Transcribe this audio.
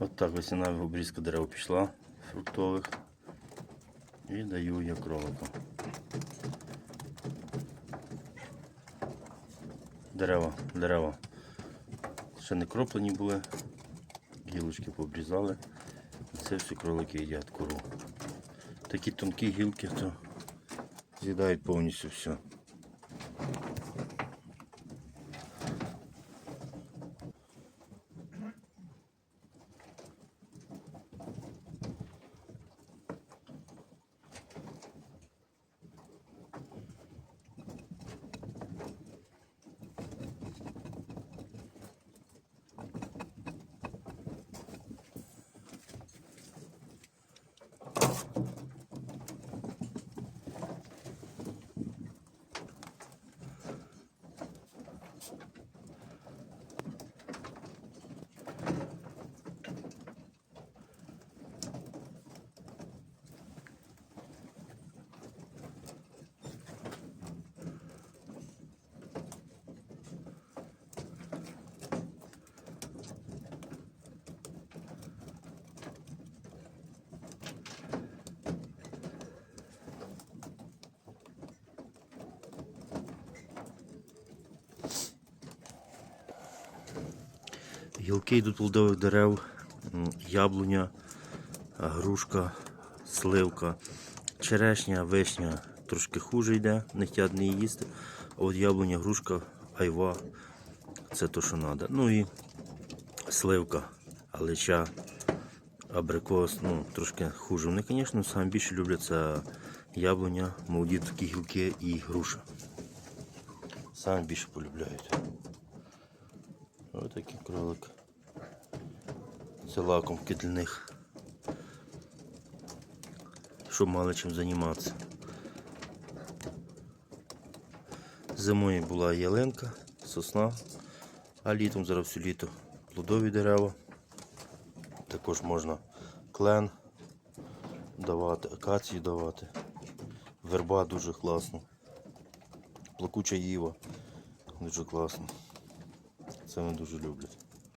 От так весняна обрізка дерев пішла фруктових. І даю я кролику. Дерева, дерева. Ще не кроплені були. Гілочки пообрізали. Це все кролики їдять кору. Такі тонкі гілки, то з'їдають повністю все. Гілки йдуть плодових дерев, яблуня, грушка, сливка, черешня, вишня трошки хуже йде, не хотять не їсти. А от яблуня, грушка, айва це то, що треба. Ну і сливка, алеча, абрикос, ну трошки хуже. Вони, звісно, саме більше люблять це яблуня, молоді такі гілки і груша. Саме більше полюбляють. Ось такий кролик. Це лакомки для них. Щоб мали чим займатися. Зимою була ялинка, сосна, а літом зараз все літо плодові дерева. Також можна клен давати, акацію давати. Верба дуже класно. Плакуча їва дуже класно. Це вони дуже люблять.